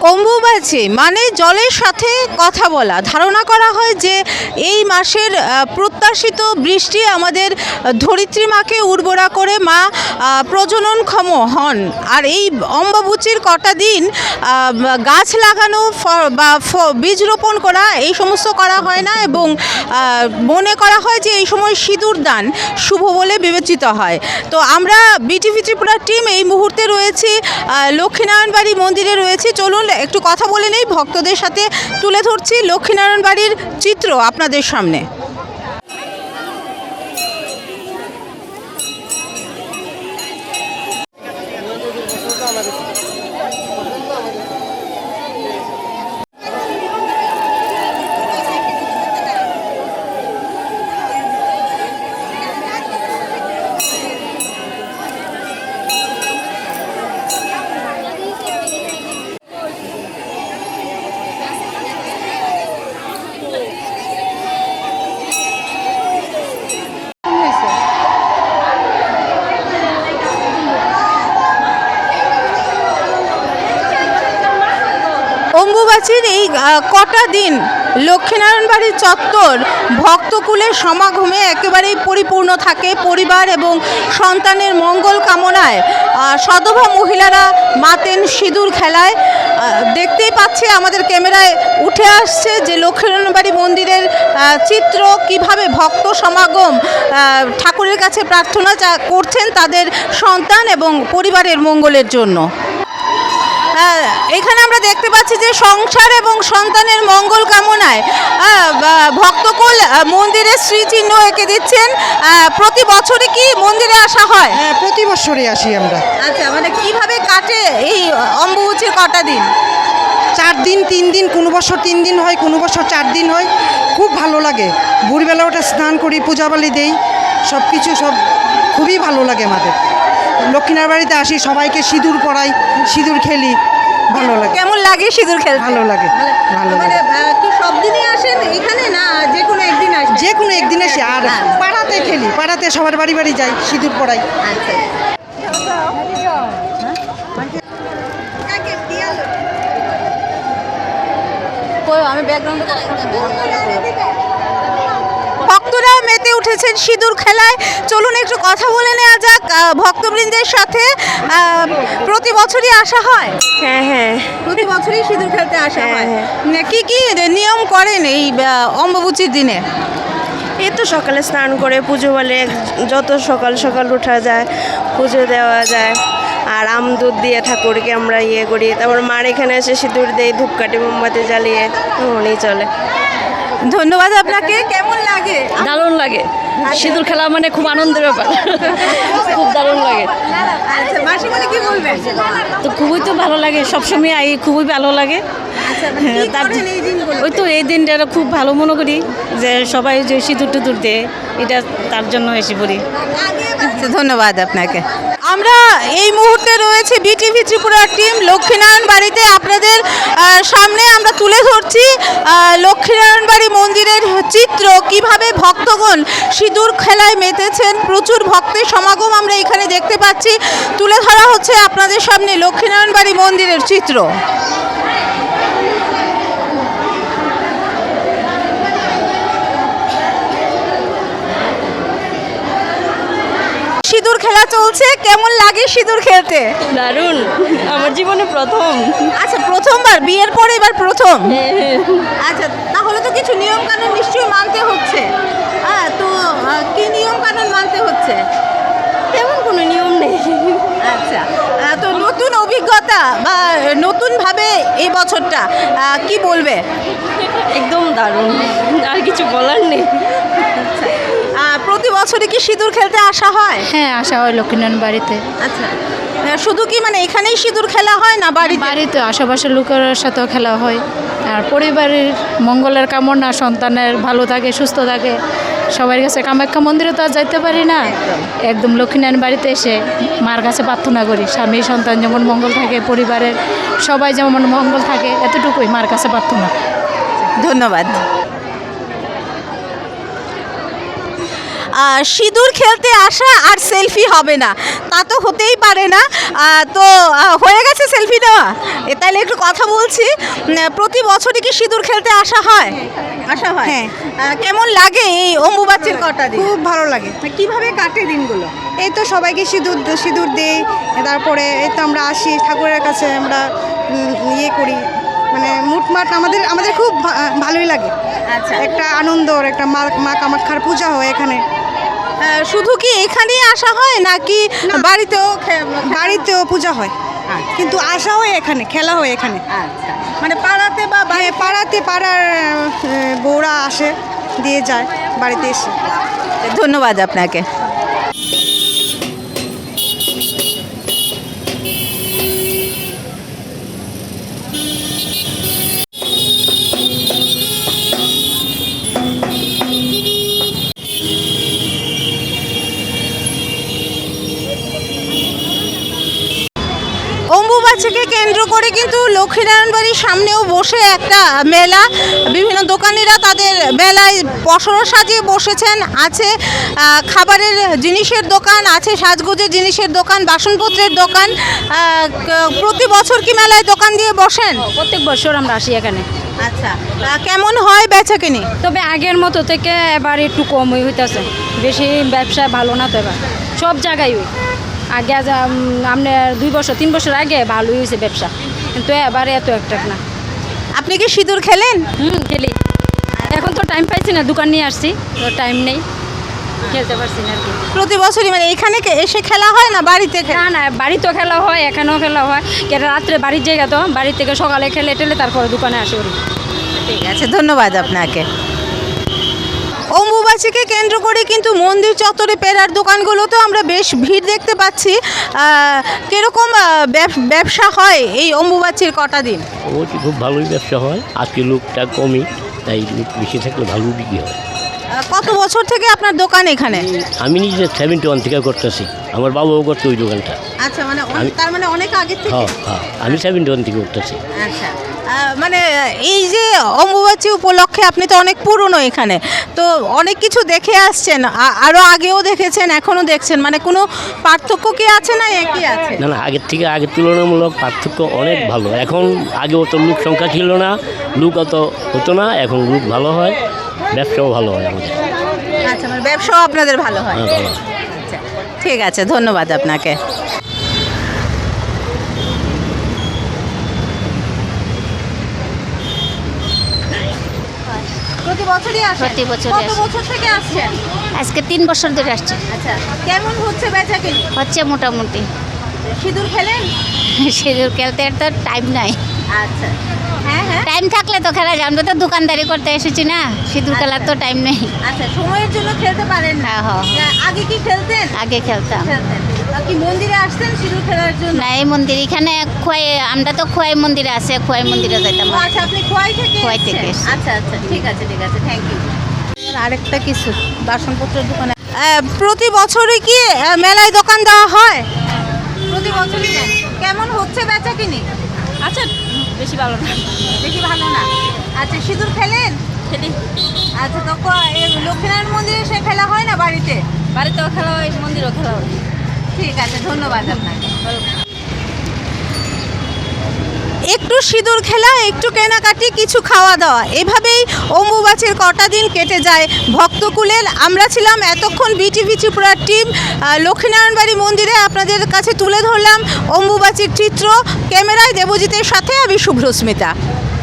Ombu Ambubachi মানে জলের সাথে কথা বলা। ধারণা করা হয় যে এই মাসের প্রত্যাশিত বৃষ্টি আমাদের ধরিত্রী মাকে উর্বরা করে, মা প্রজননক্ষম হন। আর এই অম্বাবুচির কটা দিন গাছ লাগানো বা বীজ রোপণ করা, এই সমস্ত করা হয় না এবং মনে করা হয় যে এই সময় সিঁদুর দান শুভ বলে বিবেচিত হয়। তো আমরা বিটিভি ত্রিপুরার টিম এই মুহূর্তে রয়েছি লক্ষ্মীনারায়ণ বাড়ি মন্দিরে রয়েছি। চলুন, একটু কথা বলে নেই। ভক্তদের সাথে তুলে ধরছি লক্ষ্মীনারায়ণ বাড়ির চিত্র আপনাদের সামনে। অম্বুবাচীর এই কটা দিন লক্ষ্মীনারায়ণ বাড়ির চত্বর ভক্তকুলের সমাগমে একেবারেই পরিপূর্ণ থাকে। পরিবার এবং সন্তানের মঙ্গল কামনায় সধবা মহিলারা মাতেন সিঁদুর খেলায়। দেখতেই পাচ্ছে আমাদের ক্যামেরায় উঠে আসছে যে লক্ষ্মীনারায়ণ বাড়ি মন্দিরের চিত্র, কীভাবে ভক্ত সমাগম ঠাকুরের কাছে প্রার্থনা করছেন তাদের সন্তান এবং পরিবারের মঙ্গলের জন্য। এখানে আমরা দেখতে পাচ্ছি যে সংসার এবং সন্তানের মঙ্গল কামনায় ভক্তকুল মন্দিরে শ্রীচিহ্ন এঁকে দিচ্ছেন। প্রতি বছরে কি মন্দিরে আসা হয়? হ্যাঁ প্রতি বছরই আসি আমরা। আচ্ছা মানে কীভাবে কাটে এই অম্বুবচির কটা দিন? চার দিন তিন দিন কোনো বছর তিন দিন হয় কোনো বছর চার দিন হয় খুব ভালো লাগে। ভোরবেলা ওটা স্নান করি পূজাবালি দেই সব কিছু সব খুবই ভালো লাগে আমাদের। লক্ষ্মীনার বাড়িতে আসি সবাইকে সিঁদুর পরাই সিঁদুর খেলি। ভালো লাগে। কেমন লাগে সিঁদুর খেলতে? ভালো লাগে ভালো মানে লাগে। কি সব দিনই আসেন এখানে না? যে কোনো একদিন আসেন? যে কোনো একদিন এসে আর হ্যাঁ। পাড়াতে খেলি পাড়াতে সবার বাড়ি বাড়ি যাই সিঁদুর পরাই। আচ্ছা। আমি ভক্তরা মেতে উঠেছেন সিঁদুর খেলায়। চলুন একটু কথা বলে নেওয়া যাক ভক্তবৃন্দের সাথে প্রতি বছরই আসা হয়? হ্যাঁ হ্যাঁ। প্রতি বছরই সিঁদুর খেলতে আসা হ্যাঁ, হয়? হ্যাঁ। না, কি কি নিয়ম করেন এই আহ, অম্বুবচির দিনে? এই তো সকালে স্নান করে পুজো বলে যত সকাল সকাল উঠা যায় পুজো দেওয়া যায় আর আম দুধ দিয়ে ঠাকুরকে আমরা ইয়ে করি। তারপর মার এখানে এসে সিঁদুর দেই ধূপকাঠি মোমবাতি জ্বালিয়ে এমনই চলে। ধন্যবাদ আপনাকে কেমন লাগে? দারুণ লাগে। সিঁদুর খেলা মানে খুব আনন্দের ব্যাপার। খুব দারুণ লাগে। আচ্ছা তো খুবই তো ভালো লাগে সবসময় আই খুবই ভালো লাগে। আচ্ছা মানে? ওই তো এই দিনটা খুব ভালো মনে করি যে সবাই যে সিঁদুর টুদুর দেয় এটা তার জন্য এসে পড়ি। আচ্ছা, ধন্যবাদ আপনাকে। আমরা এই মুহূর্তে রয়েছে বিটিভি ত্রিপুরার টিম। লক্ষ্মীনারায়ণ বাড়িতে আপনাদের সামনে আমরা তুলে ধরছি লক্ষ্মীনারায়ণ বাড়ি মন্দিরের চিত্র। কীভাবে ভক্তগণ সিঁদুর খেলায় মেতেছেন, প্রচুর ভক্তের সমাগম আমরা এখানে দেখতে পাচ্ছি। তুলে ধরা হচ্ছে আপনাদের সামনে লক্ষ্মীনারায়ণ বাড়ি মন্দিরের চিত্র। সিঁদুর খেলা চলছে কেমন লাগে সিঁদুর খেলতে? দারুণ আমার জীবনে প্রথম। আচ্ছা প্রথমবার বিয়ের পরে এবার প্রথম? আচ্ছা তাহলে তো কিছু নিয়ম কানুন নিশ্চয়ই মানতে হচ্ছে। হ্যাঁ তো কি নিয়ম কানুন মানতে হচ্ছে? তেমন কোনো নিয়ম নেই। আচ্ছা তো নতুন অভিজ্ঞতা বা নতুনভাবে এই বছরটা কি বলবে? একদম দারুণ আর কিছু বলার নেই। আহ, প্রতি বছরই কি সিঁদুর খেলতে আসা হয়? হ্যাঁ আসা হয় লক্ষ্মীনারায়ণ বাড়িতে। আচ্ছা। শুধু কি মানে এখানেই সিঁদুর খেলা হয় না বাড়ি বাড়িতে আশেপাশের লোকের সাথেও খেলা হয়। আর পরিবারের মঙ্গলের কামনা সন্তানের ভালো থাকে সুস্থ থাকে সবার কাছে কামাখ্যা মন্দিরে তো আর যাইতে পারি না। একদম লক্ষ্মীনারায়ণ বাড়িতে এসে মার কাছে প্রার্থনা করি স্বামী সন্তান যেমন মঙ্গল থাকে পরিবারের সবাই যেমন মঙ্গল থাকে এতটুকুই মার কাছে প্রার্থনা। ধন্যবাদ। সিঁদুর খেলতে আসা আর সেলফি হবে না। তা তো হতেই পারে না। তো হয়ে গেছে সেলফি নেওয়া তাহলে একটু কথা বলছি। প্রতি বছরই কি সিঁদুর খেলতে আসা হয়? আসা হয়? হ্যাঁ। কেমন লাগে এই অম্বুবাচীর কটা দিন? খুব ভালো লাগে। কীভাবে কাটে দিনগুলো? এই তো সবাইকে সিঁদুর সিঁদুর দিই। তারপরে এই তো আমরা আসি ঠাকুরের কাছে আমরা ইয়ে করি। মানে মুটমাট আমাদের আমাদের খুব ভালোই লাগে। আচ্ছা। একটা আনন্দর একটা মা মা কামাক্ষার পূজা হয় এখানে। শুধু কি এখানেই আসা হয় নাকি বাড়িতেও বাড়িতেও পূজা হয়? কিন্তু আসা হয় এখানে খেলা হয় এখানে। আচ্ছা। মানে পাড়াতে বা মানে পাড়াতে পাড়ার বৌরা আসে দিয়ে যায় বাড়িতে এসে। ধন্যবাদ আপনাকে। অম্বুবাচীকে কেন্দ্র করে কিন্তু লক্ষ্মীনারায়ণ বাড়ির সামনেও বসে একটা মেলা। বিভিন্ন দোকানিরা তাদের মেলায় পসরা সাজিয়ে বসেছেন। আছে খাবারের জিনিসের দোকান আছে সাজগোজের জিনিসের দোকান বাসনপত্রের দোকান। প্রতি বছর কি মেলায় দোকান দিয়ে বসেন? প্রত্যেক বছর আমরা আসি এখানে। আচ্ছা কেমন হয় বেচা কিনি? তবে আগের মতো থেকে এবার একটু কমই হইতেছে। বেশি ব্যবসা ভালো না তো এবার। সব জায়গায় আগে আপনার দুই বছর তিন বছর আগে ভালোই হয়েছে ব্যবসা। কিন্তু এবার এত একটা না। আপনি কি সিঁদুর খেলেন? হুম খেলি। এখন তো টাইম পাইছি না দোকান নিয়ে আসছি তো টাইম নেই। খেলতে পারছি না আর কি। প্রতি বছরই মানে এখানে এসে খেলা হয় না বাড়িতে না না বাড়িতেও খেলা হয় এখানেও খেলা হয়। কেন রাত্রে বাড়ির জায়গা তো বাড়ি থেকে সকালে খেলে টেলে তারপরে দোকানে আসে ঠিক আছে ধন্যবাদ আপনাকে। অম্বুবাচীকে কেন্দ্র করে কিন্তু মন্দির চত্বরে পেরার দোকানগুলোতেও আমরা বেশ ভিড় দেখতে পাচ্ছি। কীরকম ব্যব- ব্যবসা হয় এই অম্বুবাচীর কটা দিন? খুব ভালোই ব্যবসা হয়। আজকে লোকটা কমই, তাই লোক বেশি থাকলে ভালো বিক্রি হয়। কত বছর থেকে আপনার দোকান এখানে? আমি নিজে সেভেন্টি ওয়ান থেকে করতেছি। আমার বাবাও করতো ওই দোকানটা। আচ্ছা মানে অনেক- তার মানে অনেক আগে থেকে? হ্যাঁ হ্যাঁ আমি সেভেন্টি ওয়ান থেকে করতেছি। আচ্ছা। আহ, মানে এই যে অম্বুবাচী উপলক্ষে আপনি তো অনেক পুরনো এখানে। তো অনেক কিছু দেখে আসছেন আ- আরও আগেও দেখেছেন এখনও দেখছেন। মানে কোনো পার্থক্য কি আছে না একই আছে? না না আগের থেকে আগের তুলনামূলক পার্থক্য অনেক ভালো। এখন আগে অত লোক সংখ্যা ছিল না লোক অত হতো না এখন লোক ভালো হয়। ব্যবসাও ভালো হয় আমাদের। আচ্ছা মানে ব্যবসাও আপনাদের ভালো হয়। হ্যাঁ ভালো। হয় আচ্ছা ঠিক আছে ধন্যবাদ আপনাকে। প্রতি বছরই আসেন? প্রতি বছরই কত আসি। বছর থেকে আসছেন? আজকে তিন বছর ধরে আসছে। আচ্ছা কেমন হচ্ছে বেচা কিনি? হচ্ছে মোটামুটি। সিঁদুর খেলেন? সিঁদুর খেলতে আর তো টাইম নাই। আচ্ছা। টাইম থাকলে তো খেলা যায়। আমরা তো দোকানদারি করতে এসেছি না। সিঁদুর খেলার তো টাইম নেই। আচ্ছা সময়ের জন্য খেলতে পারেন না। হ্যাঁ, হ্যাঁ। আগে কি খেলতেন? আগে খেলতাম। কি মন্দিরে আসতেন সিঁদুর খেলার জন্য? না এই মন্দির এখানে খোয়াই আমরা তো খোয়াই মন্দিরে আছে খোয়াই মন্দিরে যাইতাম আচ্ছা আপনি খোয়াই থেকে খোয়াই থেকে আচ্ছা আচ্ছা ঠিক আছে ঠিক আছে থ্যাংক ইউ আরেকটা কিছু বাসনপত্রের দোকানে। প্রতি বছরই কি মেলায় দোকান দেওয়া হয়? প্রতি বছরই কেমন হচ্ছে বেচা কিনি আচ্ছা বেশি ভালো না। বেশি ভালো না? আচ্ছা সিঁদুর খেলেন খেলি আচ্ছা তো লক্ষ্মীনারায়ণ মন্দিরে সে খেলা হয় না বাড়িতে? বাড়িতেও খেলা হয় মন্দিরেও খেলা হয়। ঠিক আছে ধন্যবাদ আপনাকে। একটু সিঁদুর খেলা, একটু কেনাকাটি, কিছু খাওয়া দাওয়া। এভাবেই অম্বুবাচের কটা দিন কেটে যায়। ভক্তকুলের আমরা ছিলাম এতক্ষণ বিটিভি ত্রিপুরার টিম। লক্ষ্মীনারায়ণ বাড়ি মন্দিরে আপনাদের কাছে তুলে ধরলাম অম্বুবাচীর চিত্র। ক্যামেরায় দেবজিতের সাথে আমি শুভ্রস্মিতা